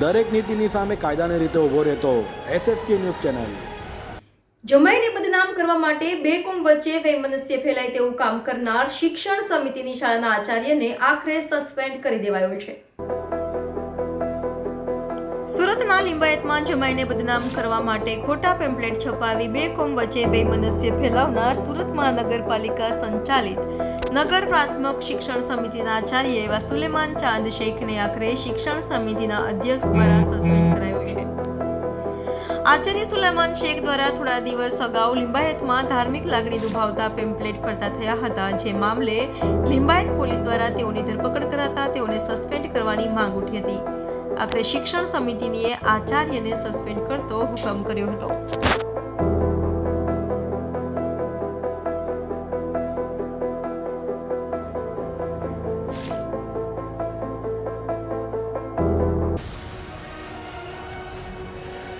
દરેક નીતિની સામે કાયદાની રીતે ઊભો રહેતો એસએસકે ન્યૂઝ ચેનલ. જમાઈને બદનામ કરવા માટે બે કોમ વચ્ચે વૈમનસ્ય ફેલાય તેવું કામ કરનાર શિક્ષણ સમિતિની શાળાના આચાર્યને આખરે સસ્પેન્ડ કરી દેવાયો છે. સુરતના લિંબાયતમાં જમાઈને બદનામ કરવા માટે ખોટા પેમ્પલેટ છપાવી બે કોમ વચ્ચે વૈમનસ્ય ફેલાવનાર સુરત મહાનગરપાલિકા સંચાલિત નગર પ્રાથમિક શિક્ષણ સમિતિના આચાર્ય એવા સુલેમાન ચાંદ શેખને આખરે શિક્ષણ સમિતિના અધ્યક્ષ દ્વારા સસ્પેન્ડ કરાયો છે. આચાર્ય સુલેમાન શેખ દ્વારા થોડા દિવસ અગાઉ લિંબાયતમાં ધાર્મિક લાગણી દુભાવતા પેમ્પલેટ ફરતા થયા હતા, જે મામલે લિંબાયત પોલીસ દ્વારા તેઓની ધરપકડ કરાતા તેઓને સસ્પેન્ડ કરવાની માંગ ઉઠી હતી. આખરે શિક્ષણ સમિતિએ આચાર્યને સસ્પેન્ડ કરતો હુકમ કર્યો હતો.